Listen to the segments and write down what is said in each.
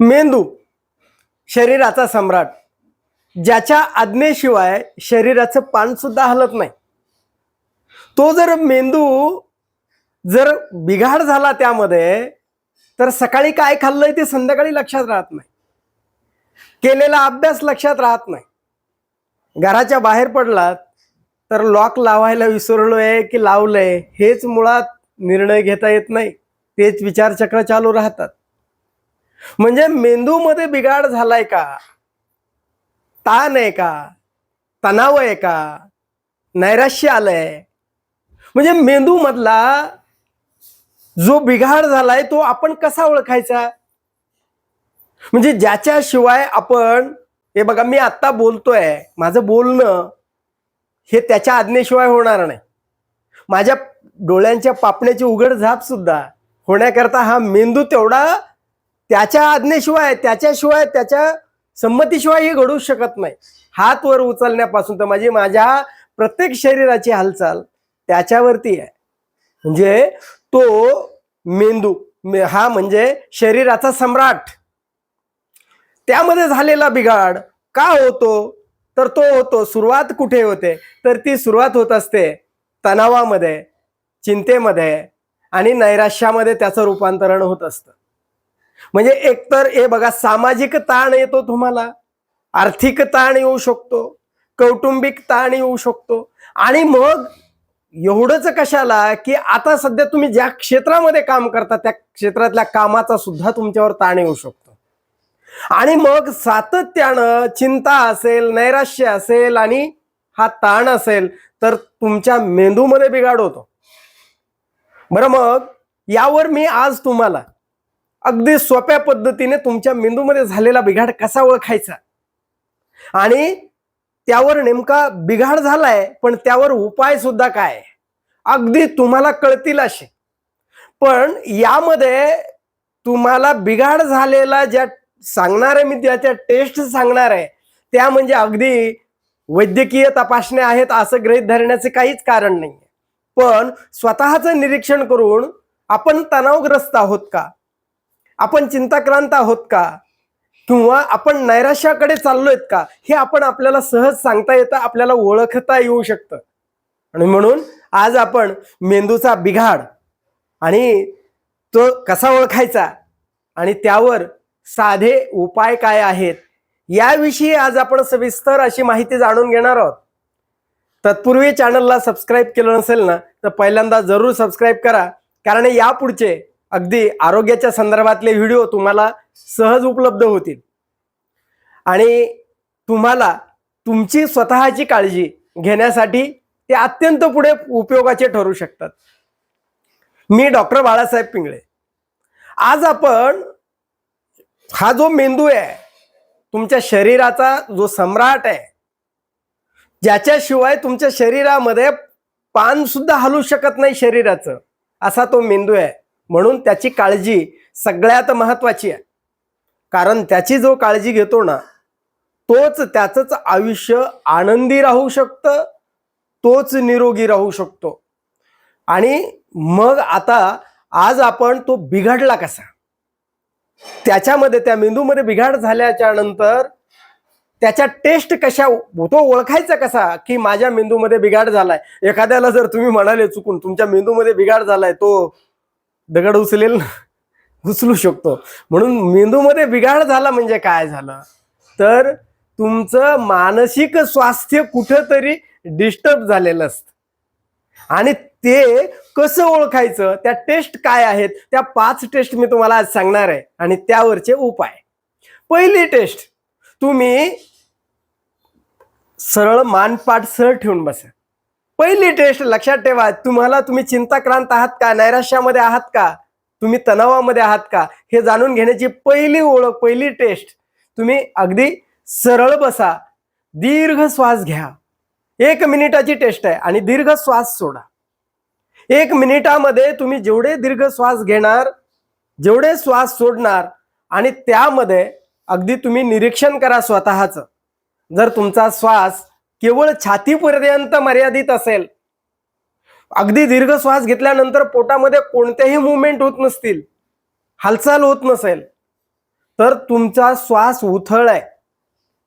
मेंदू शरीराचा सम्राट ज्याच्या आज्ञेशिवाय शरीराचं पान सुद्धा हलत नाही. तो जर मेंदू जर बिघाड झाला त्यामध्ये तर सकाळी काय खाल्लंय ते संध्याकाळी लक्षात राहत नाही. केलेला अभ्यास लक्षात राहत नाही. घराच्या बाहेर पडलात तर लॉक लावायला विसरलोय की लावलंय हेच मुळात निर्णय घेता येत नाही. तेच विचारचक्र चालू राहतात. म्हणजे मेंदूमध्ये बिघाड झालाय का? ताण आहे का? तणाव आहे का? नैराश्य आलंय. म्हणजे मेंदू मधला जो बिघाड झालाय तो आपण कसा ओळखायचा? म्हणजे ज्याच्याशिवाय आपण हे बघा मी आत्ता बोलतोय. माझं बोलणं हे त्याच्या आज्ञेशिवाय होणार नाही. माझ्या डोळ्यांच्या पापण्याची उघड झाप सुद्धा होण्याकरता हा मेंदू तेवढा त्याच्या आज्ञेशिवाय त्याच्याशिवाय त्याच्या संमतीशिवाय हे घडू शकत नाही. हात वर उचलण्यापासून तर माझी माझ्या प्रत्येक शरीराची हालचाल त्याच्यावरती आहे. म्हणजे तो मेंदू मे- हा म्हणजे शरीराचा सम्राट. त्यामध्ये झालेला बिघाड का होतो? तर तो होतो सुरुवात कुठे होते? तर ती सुरुवात होत असते तणावामध्ये चिंतेमध्ये आणि नैराश्यामध्ये त्याचं रूपांतरण होत असतं. म्हणजे एकतर हे बघा सामाजिक ताण येतो तुम्हाला आर्थिक ताण येऊ शकतो कौटुंबिक ताण येऊ शकतो. आणि मग एवढंच कशाला की आता सध्या तुम्ही ज्या क्षेत्रामध्ये काम करता त्या क्षेत्रातल्या कामाचा सुद्धा तुमच्यावर ताण येऊ शकतो. आणि मग सातत्यानं चिंता असेल नैराश्य असेल आणि हा ताण असेल तर तुमच्या मेंदूमध्ये बिघाड होतो. बरं मग यावर मी आज तुम्हाला अगदी सोप्या पद्धतीने तुमच्या मेंदूमध्ये झालेला बिघाड कसा ओळखायचा? आणि त्यावर नेमका बिघाड झालाय पण त्यावर उपाय सुद्धा काय? अगदी तुम्हाला कळतील असे. पण यामध्ये तुम्हाला बिघाड झालेला ज्या सांगणार आहे मी त्याच्या टेस्ट सांगणार आहे त्या म्हणजे अगदी वैद्यकीय तपासण्या आहेत असं गृहीत धरण्याचे काहीच कारण नाही पण स्वतःचं निरीक्षण करून आपण तणावग्रस्त आहोत का? आपण चिंताक्रांत आहोत का? किंवा आपण नैराश्याकडे चाललोयत का? हे आपण आपल्याला सहज सांगता येतं आपल्याला ओळखता येऊ शकतं. आणि म्हणून आज आपण मेंदूचा बिघाड आणि तो कसा ओळखायचा आणि त्यावर साधे उपाय काय आहेत याविषयी आज आपण सविस्तर अशी माहिती जाणून घेणार आहोत. तत्पूर्वी चॅनलला सबस्क्राईब केलं नसेल ना तर पहिल्यांदा जरूर सबस्क्राईब करा कारण यापुढचे अगदी आरोग्याच्या संदर्भातले व्हिडिओ तुम्हाला सहज उपलब्ध होतील. आणि तुम्हाला तुमची स्वतःची काळजी घेण्यासाठी ते अत्यंत पुढे उपयोगाचे ठरू शकतात. मी डॉक्टर बाळासाहेब पिंगळे. आज आपण हा जो मेंदू आहे तुमच्या शरीराचा जो सम्राट आहे ज्याच्याशिवाय तुमच्या शरीरामध्ये पान सुद्धा हलू शकत नाही शरीराचं असा तो मेंदू आहे. म्हणून त्याची काळजी सगळ्यात महत्वाची आहे. कारण त्याची जो काळजी घेतो ना तोच त्याचंच आयुष्य आनंदी राहू शकतं तोच निरोगी राहू शकतो. आणि मग आता आज आपण तो बिघडला कसा? त्याच्यामध्ये त्या मेंदूमध्ये बिघाड झाल्याच्यानंतर त्याच्या टेस्ट कशा तो ओळखायचा कसा की माझ्या मेंदूमध्ये बिघाड झालाय? एखाद्याला जर तुम्ही म्हणाले चुकून तुमच्या मेंदूमध्ये बिघाड झालाय तो दगड उचलेल उचलू शकतो. म्हणून मेंदूमध्ये बिघाड झाला म्हणजे काय झालं? तर तुमचं मानसिक स्वास्थ्य कुठंतरी डिस्टर्ब झालेलं असतं. आणि ते कसं ओळखायचं? त्या टेस्ट काय आहेत? त्या पाच टेस्ट मी तुम्हाला आज सांगणार आहे. आणि त्यावरचे उपाय. पहिली टेस्ट तुम्ही सरळ मानपाठ सरळ ठेवून बसा. पहिली टेस्ट लक्षात ठेवा तुम्हाला तुम्ही चिंताक्रांत आहात का? नैराश्यामध्ये आहात का? तुम्ही तणावामध्ये आहात का? हे जाणून घेण्याची पहिली ओळख पहिली टेस्ट तुम्ही अगदी सरळ बसा. दीर्घ श्वास घ्या. एक मिनिटाची टेस्ट आहे आणि दीर्घ श्वास सोडा. एक मिनिटामध्ये तुम्ही जेवढे दीर्घ श्वास घेणार जेवढे श्वास सोडणार आणि त्यामध्ये अगदी तुम्ही निरीक्षण करा स्वतःच. जर तुमचा श्वास केवळ छातीपर्यंत मर्यादित असेल. अगदी दीर्घ श्वास घेतल्यानंतर पोटामध्ये कोणत्याही मुवमेंट होत नसतील हालचाल होत नसेल तर तुमचा श्वास उथळ आहे.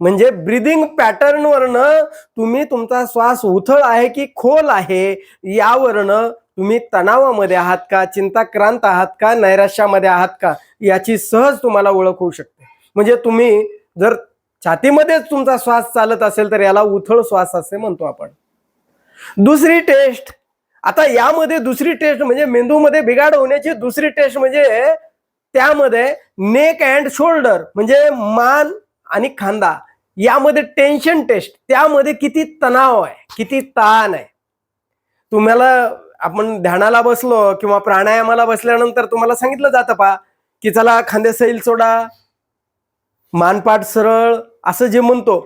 म्हणजे ब्रिदिंग पॅटर्नवरनं तुम्ही तुमचा श्वास उथळ आहे की खोल आहे यावरनं तुम्ही तणावामध्ये आहात का चिंताक्रांत आहात का नैराश्यामध्ये आहात का याची सहज तुम्हाला ओळख होऊ शकते. म्हणजे तुम्ही जर छातीमध्येच तुमचा श्वास चालत असेल तर याला उथळ श्वास असे म्हणतो आपण. दुसरी टेस्ट आता यामध्ये दुसरी टेस्ट म्हणजे मेंदूमध्ये बिघाड होण्याची दुसरी टेस्ट म्हणजे त्यामध्ये नेक अँड शोल्डर म्हणजे मान आणि खांदा. यामध्ये टेन्शन टेस्ट त्यामध्ये किती तणाव आहे किती ताण आहे. तुम्हाला आपण ध्यानाला बसलो किंवा प्राणायामाला बसल्यानंतर तुम्हाला सांगितलं जातं पा की चला खांदे सैल सोडा. मानपाट सरळ असं जे म्हणतो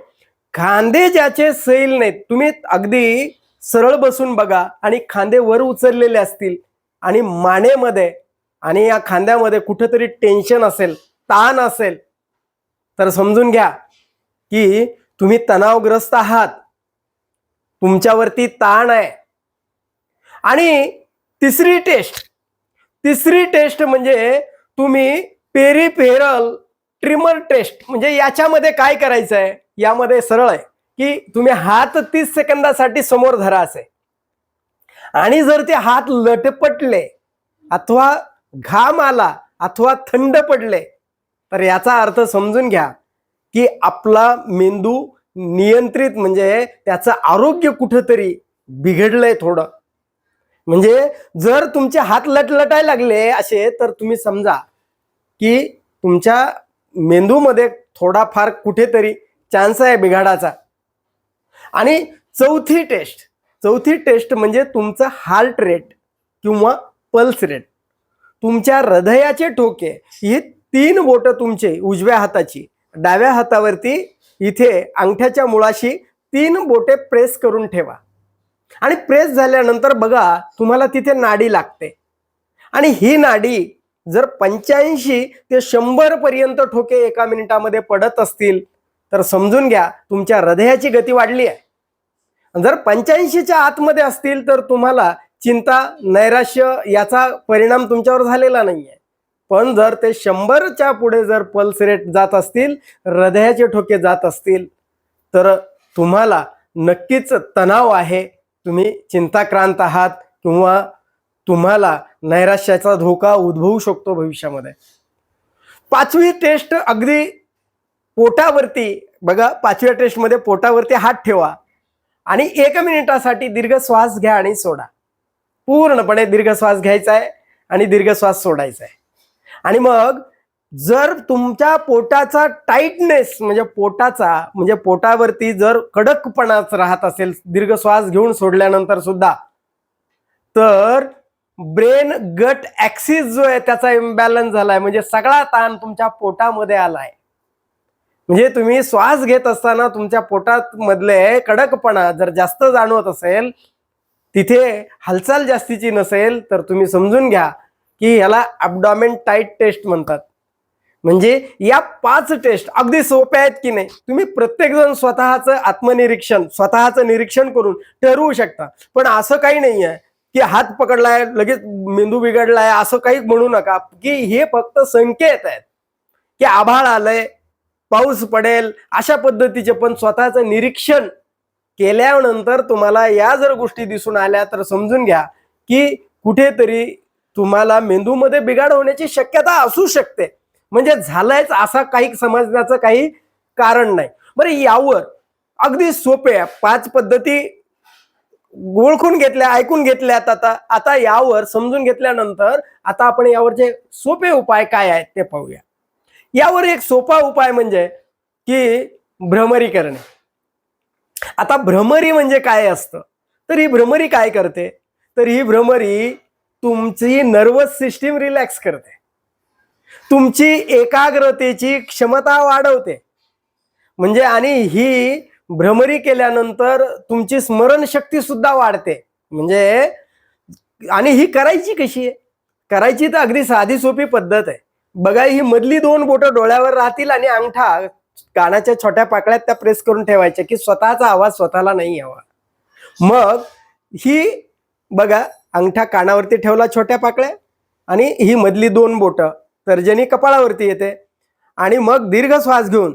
खांदे ज्याचे सैल नाहीत तुम्ही अगदी सरळ बसून बघा आणि खांदे वर उचललेले असतील आणि मानेमध्ये आणि या खांद्यामध्ये कुठेतरी टेन्शन असेल ताण असेल तर समजून घ्या की तुम्ही तणावग्रस्त आहात. तुमच्यावरती ताण आहे. आणि तिसरी टेस्ट तिसरी टेस्ट म्हणजे तुम्ही पेरिफेरल ट्रिमर टेस्ट. म्हणजे याच्यामध्ये काय करायचं आहे यामध्ये सरळ आहे की तुम्ही हात तीस सेकंदासाठी समोर धरा असे. आणि जर ते हात लटपटले अथवा घाम आला अथवा थंड पडले तर याचा अर्थ समजून घ्या की आपला मेंदू नियंत्रित म्हणजे त्याचं आरोग्य कुठंतरी बिघडलंय थोडं. म्हणजे जर तुमचे हात लटलटाय लागले असे तर तुम्ही समजा की तुमच्या मेंदूमध्ये थोडाफार कुठेतरी चान्स आहे बिघाडाचा. आणि चौथी टेस्ट चौथी टेस्ट म्हणजे तुमचं हार्ट रेट किंवा पल्स रेट तुमच्या हृदयाचे ठोके ही तीन बोटं तुमचे उजव्या हाताची डाव्या हातावरती इथे अंगठ्याच्या मुळाशी तीन बोटे प्रेस करून ठेवा. आणि प्रेस झाल्यानंतर बघा तुम्हाला तिथे नाडी लागते. आणि ही नाडी जर पंच्याऐंशी ते शंभर पर्यंत ठोके एका मिनिटामध्ये पडत असतील तर समजून घ्या तुमच्या हृदयाची गती वाढली आहे. जर पंच्याऐंशीच्या आतमध्ये असतील तर तुम्हाला चिंता नैराश्य याचा परिणाम तुमच्यावर झालेला नाहीये. पण जर ते शंभरच्या पुढे जर पल्स रेट जात असतील हृदयाचे ठोके जात असतील तर तुम्हाला नक्कीच तणाव आहे. तुम्ही चिंताक्रांत आहात किंवा तुम्हाला नैराश्याचा धोका उद्भवू शकतो भविष्यामध्ये. पाचवी टेस्ट अगदी पोटावरती बघा पाचव्या टेस्टमध्ये पोटावरती हात ठेवा आणि एक मिनिटासाठी दीर्घ श्वास घ्या आणि सोडा. पूर्णपणे दीर्घ श्वास घ्यायचा आहे आणि दीर्घ श्वास सोडायचा आहे आणि मग जर तुमच्या पोटाचा टाईटनेस म्हणजे पोटाचा म्हणजे पोटावरती जर कडकपणाच राहत असेल दीर्घ श्वास घेऊन सोडल्यानंतर सुद्धा तर ब्रेन गट ऍक्सिस जो आहे त्याचा इम्बॅलन्स झालाय. म्हणजे सगळा ताण तुमच्या पोटामध्ये आलाय. म्हणजे तुम्ही श्वास घेत असताना तुमच्या पोटात मधले कडकपणा जर जास्त जाणवत असेल तिथे हालचाल जास्तीची नसेल तर तुम्ही समजून घ्या की याला अबडॉमेन टाईट टेस्ट म्हणतात. म्हणजे या पाच टेस्ट अगदी सोप्या आहेत की नाही. तुम्ही प्रत्येकजण स्वतःचं आत्मनिरीक्षण स्वतःचं निरीक्षण करून ठरवू शकता. पण असं काही नाही आहे की हात पकडलाय लगेच मेंदू बिघडलाय असं काही म्हणू नका. की हे फक्त संकेत आहेत. की आभाळ आलंय पाऊस पडेल अशा पद्धतीचे पण स्वतःचं निरीक्षण केल्यानंतर तुम्हाला या जर गोष्टी दिसून आल्या तर समजून घ्या की कुठेतरी तुम्हाला मेंदूमध्ये बिघाड होण्याची शक्यता असू शकते. म्हणजे झालंयच असा काही समजण्याचं काही कारण नाही. बरं यावर अगदी सोपे आहे. पाच पद्धती ओळखून घेतल्या ऐकून घेतल्यात आता. आता यावर समजून घेतल्यानंतर आता आपण यावरचे सोपे उपाय काय आहेत ते पाहूया. यावर एक सोपा उपाय म्हणजे की भ्रमरी करणे. आता भ्रमरी म्हणजे काय असतं? तर ही भ्रमरी काय करते? तर ही भ्रमरी तुमची नर्वस सिस्टीम रिलॅक्स करते. तुमची एकाग्रतेची क्षमता वाढवते. म्हणजे आणि ही भ्रमरी केल्यानंतर तुमची स्मरणशक्ती सुद्धा वाढते. म्हणजे आणि ही करायची कशी आहे? करायची तर अगदी साधी सोपी पद्धत आहे. बघा ही मधली दोन बोटं डोळ्यावर राहतील आणि अंगठा कानाच्या छोट्या पाकळ्यात त्या प्रेस करून ठेवायच्या की स्वतःचा आवाज स्वतःला नाही यावा. मग ही बघा अंगठा कानावरती ठेवला छोट्या पाकळ्या आणि ही मधली दोन बोटं तर्जनी कपाळावरती येते. आणि मग दीर्घ श्वास घेऊन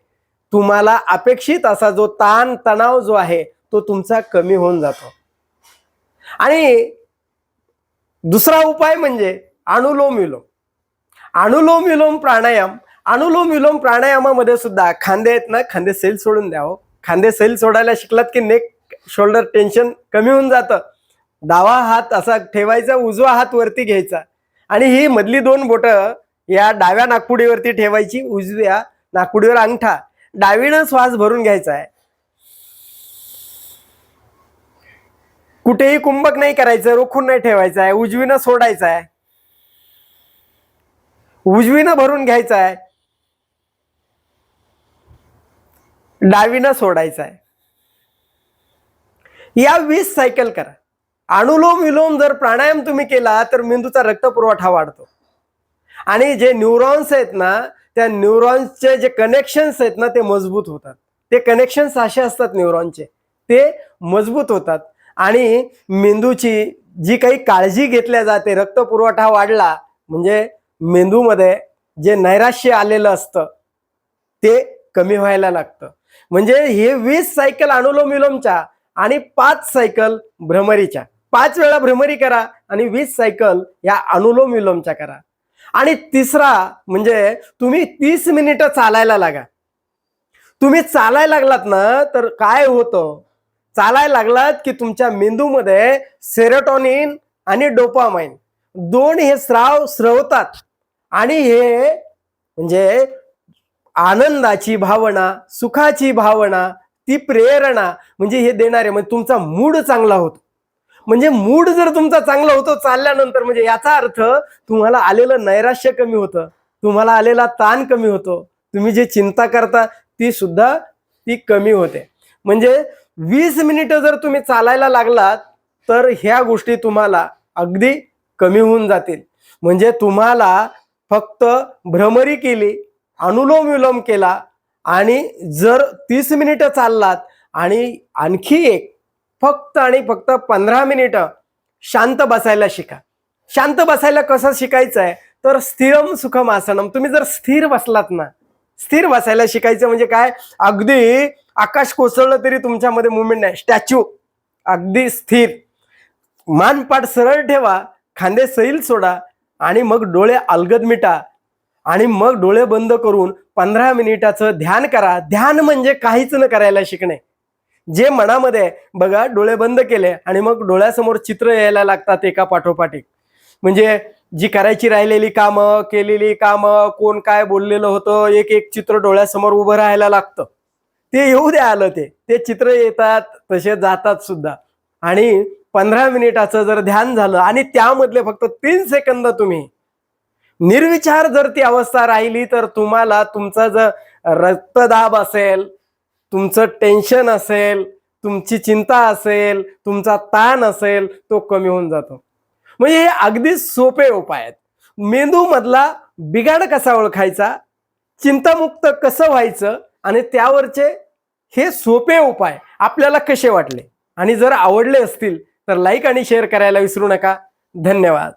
तुम्हाला अपेक्षित असा जो ताण तणाव जो आहे तो तुमचा कमी होऊन जातो. आणि दुसरा उपाय म्हणजे अनुलोम विलोम. अनुलोम विलोम प्राणायाम. अनुलोम विलोम प्राणायामामध्ये सुद्धा खांदे आहेत ना खांदे सेल सोडून द्यावं हो. खांदे सेल सोडायला शिकलात की नेक शोल्डर टेन्शन कमी होऊन जातं. डावा हात असा ठेवायचा उजवा हात वरती घ्यायचा. आणि ही मधली दोन बोटं या डाव्या नागपुडीवरती ठेवायची उजव्या नागपुडीवर अंगठा. डावीनं श्वास भरून घ्यायचा आहे. कुठेही कुंभक नाही करायचं रोखून नाही ठेवायचं आहे. उजवीनं सोडायचं आहे. उजवीनं भरून घ्यायचं आहे. डावीनं सोडायचं आहे. या वीस सायकल करा. अनुलोम विलोम जर प्राणायाम तुम्ही केला तर मेंदूचा रक्तपुरवठा वाढतो. आणि जे न्यूरॉन्स आहेत ना त्या न्यूरॉन्सचे जे कनेक्शन्स आहेत ना ते मजबूत होतात. ते कनेक्शन्स असे असतात न्यूरॉनचे. ते मजबूत होतात. आणि मेंदूची जी काही काळजी घेतल्या जाते रक्त पुरवठा वाढला म्हणजे मेंदूमध्ये जे नैराश्य आलेलं असतं ते कमी व्हायला लागतं. म्हणजे हे वीस सायकल अनुलोम विलोमच्या आणि पाच सायकल भ्रमरीच्या. पाच वेळा भ्रमरी करा आणि वीस सायकल या अनुलोम विलोमच्या करा. आणि तिसरा म्हणजे तुम्ही तीस मिनिटं चालायला लागा. तुम्ही चालायला लागलात ना तर काय होतं? चालायला लागलात की तुमच्या मेंदूमध्ये सेरोटॉनिन आणि डोपामाइन दोन हे स्राव स्रवतात. आणि हे म्हणजे आनंदाची भावना सुखाची भावना ती प्रेरणा म्हणजे हे देणारे. म्हणजे तुमचा मूड चांगला होतो. म्हणजे मूड जर तुमचा चांगला होतो चालल्यानंतर म्हणजे याचा अर्थ तुम्हाला आलेलं नैराश्य कमी होतं तुम्हाला आलेला ताण कमी होतो तुम्ही जे चिंता करता ती सुद्धा ती कमी होते. म्हणजे वीस मिनिटं जर तुम्ही चालायला लागलात तर ह्या गोष्टी तुम्हाला अगदी कमी होऊन जातील. म्हणजे तुम्हाला फक्त भ्रमरी केली अनुलोम विलोम केला आणि जर तीस मिनिटं चाललात आणि आणखी एक फक्त आणि फक्त पंधरा मिनिटं शांत बसायला शिका. शांत बसायला कसं शिकायचं आहे तर स्थिरम सुखम आसनम. तुम्ही जर स्थिर बसलात ना स्थिर बसायला शिकायचं म्हणजे काय? अगदी आकाश कोसळलं तरी तुमच्यामध्ये मुवमेंट नाही. स्टॅच्यू अगदी स्थिर. मानपाट सरळ ठेवा खांदे सैल सोडा आणि मग डोळे अलगद मिटा आणि मग डोळे बंद करून पंधरा मिनिटाचं ध्यान करा. ध्यान म्हणजे काहीच न करायला शिकणे. जे मनामध्ये आहे, बघा डोळे बंद केले आणि मग डोळ्यासमोर चित्र यायला लागतात एका पाठोपाठ. एक म्हणजे जी करायची राहिलेली कामं केलेली कामं कोण काय बोललेलं होतं एक एक चित्र डोळ्यासमोर उभं राहायला लागतं. ते येऊ द्या आलं ते. ते चित्र येतात तसे जातात सुद्धा. आणि पंधरा मिनिटाचं जर ध्यान झालं आणि त्यामधले फक्त तीन सेकंद तुम्ही निर्विचार जर ती अवस्था राहिली तर तुम्हाला तुमचा जर रक्तदाब असेल तुमचं टेन्शन असेल तुमची चिंता असेल तुमचा ताण असेल तो कमी होऊन जातो. म्हणजे हे अगदी सोपे उपाय आहेत. मेंदूमधला बिघाड कसा ओळखायचा? चिंतामुक्त कसं व्हायचं? आणि त्यावरचे हे सोपे उपाय आपल्याला कसे वाटले? आणि जर आवडले असतील तर लाईक आणि शेअर करायला विसरू नका. धन्यवाद.